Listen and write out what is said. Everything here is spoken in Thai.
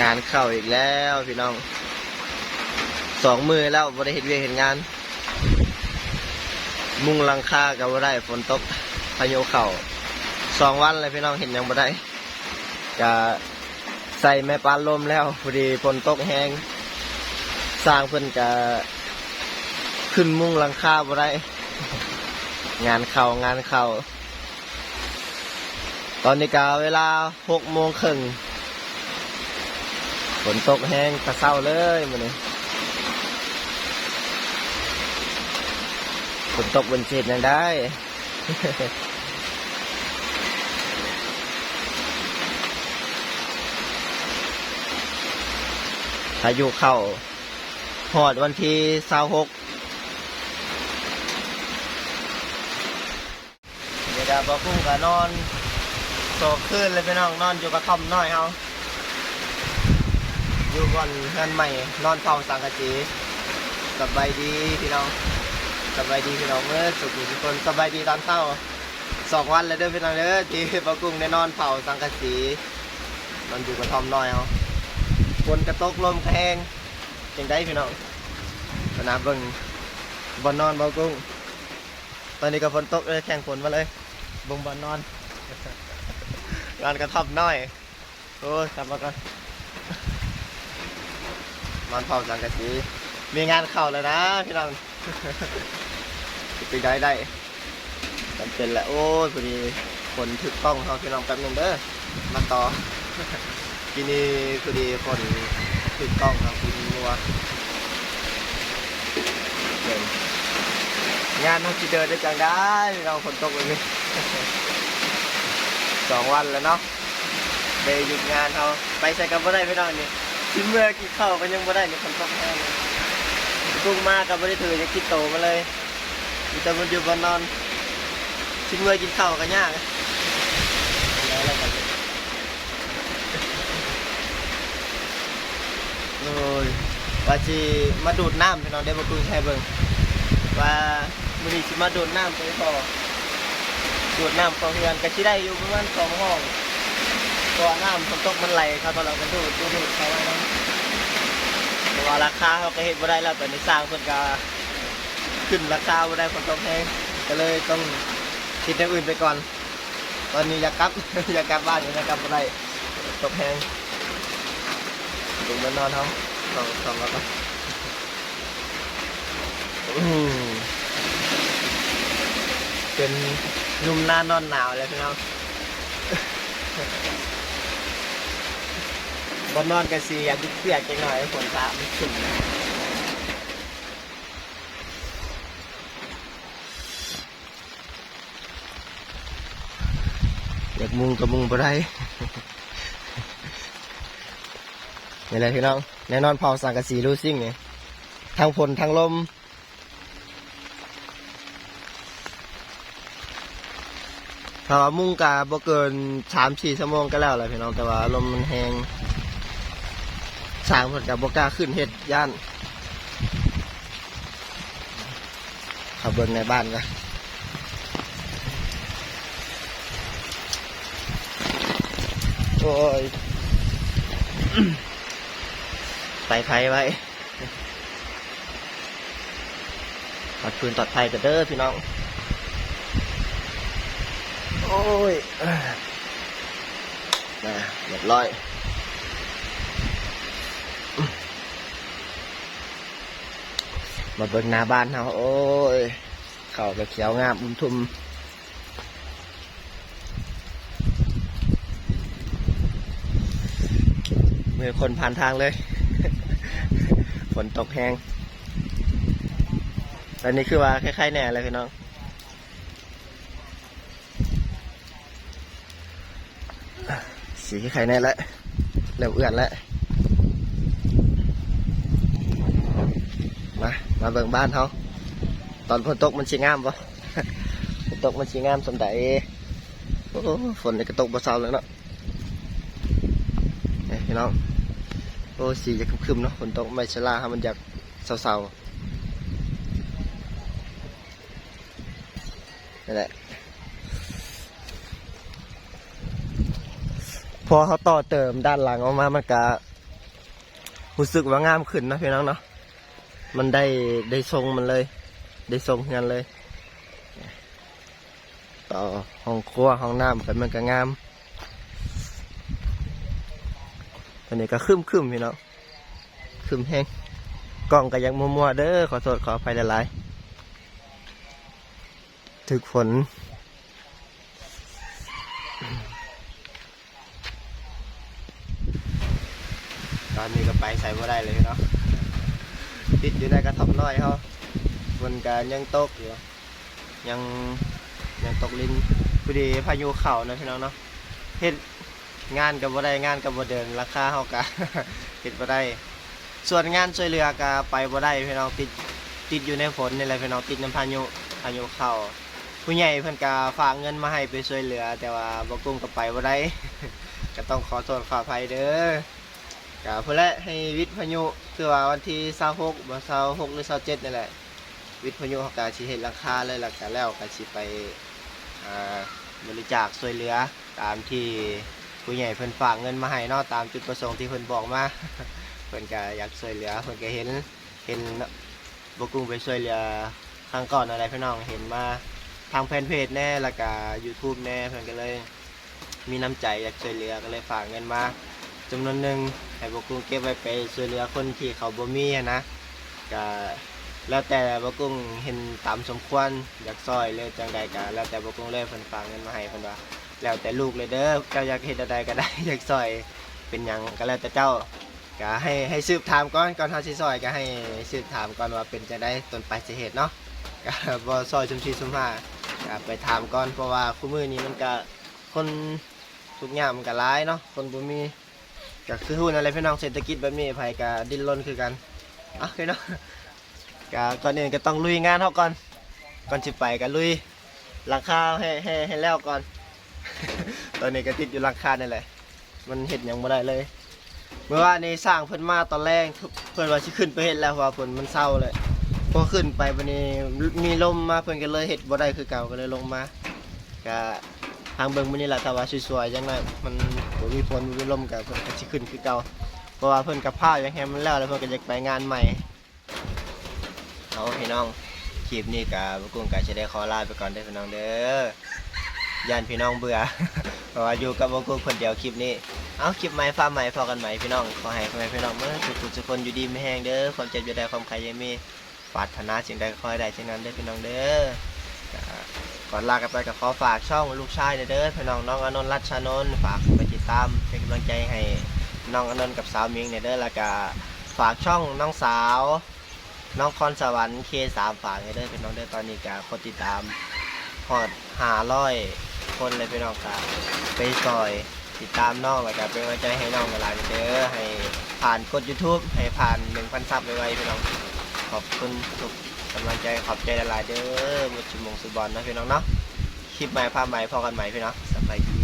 งานเข้าอีกแล้วพี่น้องสองมือแล้วบริเห็นเวียเห็นงาน มุงลังคากับบ่ได้ฝนตกพายุเข่าสองวันเลยพี่น้องเห็นยังบ่ได้ก็ใส่แม่ปานลมแล้วพอดีฝนตกแห้งสร้างเพิ่นก็ขึ้นมุงลังคาบ่ได้งานเข่างานเข่าตอนนี้ก็เวลาหกโมงครึ่ง ฝนตกแห้งกระเศร้าเลยมันนี้ฝนตกบนเศษยังได้พายุเข้าหอดวันที่เสาหกเดี๋ยวดาบอกกุ้งกับนอนโศกขึ้นเลยพี่น้องนอนอยู่กระท่อมน้อยเฮา อยู่ก่อนเพื่อนใหม่นอนเฝ้าสังกะจีสบายดีพี่น้องสบายดีพี่น้องเมื่อสุขทุกคนสบายดีตอนเช้าสองวันแล้วเด้อพี่น้องเด้อที่บอกกุ้งได้นอนเฝ้าสังกะจีนอนอยู่กระท่อมน้อยเฮาฝนกระตกลมแพงจังได้พี่น้องสนามเบิ่งบอลนอนเบากุ้ง ตอนนี้ก็ฝนตกเลยแข่งฝนมาเลยบงบอลนอนงานกระทบน้อย โอ้ยกลับมาก่อน นอนเผาสังกะสีมีงานเข่าแล้วนะพี่น้องไปได้ได้จำเป็นแหละโอ้ยพอดีฝนถึกต้องเขาพี่น้องแป๊บนึงเด้อมาต่อทีนี้พอดีคนถึกต้องครับคุณนัวเดินงานน้องจีเดินได้จังได้เราฝนตกแบบนี้สองวันแล้วเนาะไปหยุดงานเขาไปใส่กันบ่ได้ไม่ได้นี่ ชิ้นเมื่อกินข้าวก็ยังบ่ได้เนี่ฝนตกแห้งเลยกุ้งมากกับบ่ได้ถือจะคิดโตมาเลยมีแต่มันอยู่บนนอนชิ้นเมื่อกินข้าวก็ยากแล้วแล้วกันโอ้ยว่าสิมาดูดน้ำพี่น้องได้บ่กุ้งแช่เบิ่งว่ามือนี้สิมาดูดน้ำไปพอดูดน้ำของเฮือนก็สิได้อยู่ประมาณสองห้องตัวน้ำฝนตกมันไหลครับตอนเราก็ดูดดูดเขาไว้นะแต่ว่ ว่าราคาเขาก็เฮ็ดบ่ได้แล้วตอนนี้สร้างเพิ่นก็ขึ้นราคาบ่ได้ฝนตกแพงก็เลยต้องคิดอย่างอื่นไปก่อน ตอนนี้อยากกลับ อยากกลับบ้านอยู่นะครับบ่ได้ตกแพงลงมานอนเขาสองสองแล้วก็เป็นหนุ่มหน้านอนหนาวเลยพี่น้อง บนนอนกันสีอยากเปียกจังหน่อยฝนตามนขึ้นอยากมุงกับมุงไปได้นี่เลยพี่น้องแน่นอนเผาสังกะสีรูซิ่งเนี่ยทั้งฝนทั้งลมถ้าว่ามุ่งกาบ่เกินสามสี่ชั่วโมงก็แล้วแหละพี่น้องแต่ว่าลมมันแหง สร้างผลกับบกล้าขึ้นเห็ดย่านขับเบิ้งในบ้านกันโอ้ยใส่ไฟไว้ตัดฟืนตัดไฟกันเด้อพี่น้อง โอ้ยนะเรียบร้อย มาเบิ่งหน้าบ้านเฮาโอ้ยเข่าก็เขียวงามอุ้มทุ่มมือคนผ่านทางเลย ฝนตกแห้งตอนนี้คือว่าคล้ายๆแหน่เลยพี่น้องสีคล้ายๆแหน่แล้วเริ่มเอื้อนแล้ว มา มาเบิ่งบ้านเขาตอนฝนตกมันชิงามปะฝนตกมันชิงามสมใดฝนในี่ก็ตกบ่เซาแล้วเนาะนี่พี่น้องโอ้สีจะคึมๆเนาะฝนตกไม่ชะลาครับมันอยากเศร้าๆนั่นแหละพอเขาต่อเติมด้านหลังออกมามันก็รู้สึกว่างามขึ้นนะพี่น้องเนาะ มันได้ได้ทรงมันเลย ได้ทรงงานเลย ต่อห้องครัวห้องน้ำกันมันก็งามตอนนี้ก็คึมคึมๆพี่น้องคึมแห้งกล้องก็ยังมัวๆเด้อขอโทษขออภัยหลายๆถึกฝนตอนนี้ก็ไปใส่บ่ได้เลยเนาะ ติดอยู่ในกระท่อมน้อยเขาฝนก็ยังตกอยู่ยังยังตกลินพอดีพายุเข่านะพี่น้องเนาะเฮ็ดงานกับบ่ได้งานกับบ่เดินราคาเฮากะเฮ็ดบ่ได้ ส่วนงานช่วยเหลือก็ไปบ่ได้พี่น้องติดติดอยู่ในฝนนี่แหละพี่น้องติดน้ำพายุพายุเข้าผู้ใหญ่เพิ่นก็ฝากเงินมาให้ไปช่วยเหลือ แต่ว่าบ่กุ้มก็ไปบ่ได้ก็ต้องขอโทษขออภัยเด้อ ก็เพื่อและให้วิทย์พายุคือว่าวันที่26บ่26หกหรือ27นี่แหละ วิทย์พายุเขาก็สิเฮ็ดราคาเลยหลักจากแล้วก็สิไปอ่าบริจาคช่วยเหลือตามที่ผู้ใหญ่เพิ่นฝากเงินมาให้เนาะตามจุดประสงค์ที่เพิ่นบอกมาเพิ่นก็อยากช่วยเหลือเพิ่นก็เห็นเห็นบกุ้งไปช่วยเหลือครั้งก่อนอะไรพี่น้องเห็นมาทางแฟนเพจแน่แล้วก็ YouTube แน่เพิ่นก็เลยมีน้ำใจอยากช่วยเหลือก็เลยฝากเงินมา จำนวนหนึ่งให้บกุ้งเก็บไว้ไปช่วยเหลือคนที่เขาบ่มีอะนะก็แล้วแต่บกุ้งเห็นตามสมควรอยากซอยเลยจังใดก็แล้วแต่บกุ้งเลยเพิ่นฝากเงินมาให้เพิ่นว่าแล้วแต่ลูกเลยเด้อเจ้าอยากเฮ็ดอะไรก็ได้ อยากซอยเป็นหยังก็แล้วแต่เจ้าก็ให้ให้สืบถามก่อนก่อนเฮาสิซอยก็ให้สืบถามก่อนว่าเป็นจังไดต้นปลายสาเหตุเนาะก็บ่ซอยชุมชีชุมหาก็ไปถามก่อนเพราะว่าคู่มือนี้มันก็คนทุกอย่างมันก็หลายเนาะคนบ่มี ก็คือฮู้นั่นแหละพี่น้องเศรษฐกิจแบบนี้ไผก็ดิ้นรนคือกันอะพี่น้องก็ก่อนอื่นก็ต้องลุยงานเขาก่อนก่อนสิไปก็ลุยหลังคาให้ให้ให้แล้วก่อน ตอนนี้ก็ติดอยู่หลังคานี่แหละมันเห็ดยังบ่ได้เลย เมื่อวานนี้สร้างเพิ่นมาตอนแรกเพิ่นว่าสิขึ้นไปเฮ็ดแล้วเพราะว่าฝนมันเศร้าเลยพอขึ้นไปวันนี้มีลมมาเพิ่นก็เลยเฮ็ดบ่ได้คือเก่าก็เลยลงมาก็ ทางเบิงมื้อนี้ล่ะถ้าว่าสวยๆจังไดมันบ่มีฝนบ่มีลมก็เพิ่นก็สิขึ้นคือเก่าเพราะว่าเพิ่นกับผ้ายังแฮมมันแล้วแล้วเพิ่นก็อยากไปงานใหม่เอาพี่น้องคลิปนี้กับบกุ้งกะจะได้ขอลาไปก่อนเด้อพี่น้องเด้อย่านพี่น้องเบื่อเพราะว่าอยู่กับบกุ้งคนเดียวคลิปนี้เอาคลิปใหม่ฟ้าใหม่พอกันใหม่พี่น้องขอให้พ่อแม่พี่น้องเมื่อทุกๆทุกคนอยู่ดีไม่แห้งเด้อความเจ็บอยู่ใดความใครยังมีปรารถนาสิ่งใดก็ขอให้ได้เช่นนั้นเด้อพี่น้องเด้อ ก่อนลากันไปก็ขอฝากช่องลูกชายเด้อพี่น้องน้องอนนท์รัชนนท์ฝากไปติดตามเป็นกำลังใจให้น้องอนนท์กับสาวมิงเนี่ยเด้อแล้วก็ฝากช่องน้องสาว น้องคอนสวรรค์เคสามฝากให้เด้อเป็นน้องเด้อตอนนี้ก็คนติดตามฮอดหาร้อยคนเลยพี่น้องครับไปซอยติดตามน้องแล้วก็เป็นกำลังใจให้น้องเวลายเด้อให้ผ่านกด YouTube ให้ผ่าน1,000ซับไวๆพี่น้องขอบคุณทุก กำลังใจขอบใจหลายๆเด้อมุดชิมงสุบอลนะพี่น้องเนาะคลิปใหม่ภาพใหม่พอกันใหม่พี่น้องสบายดี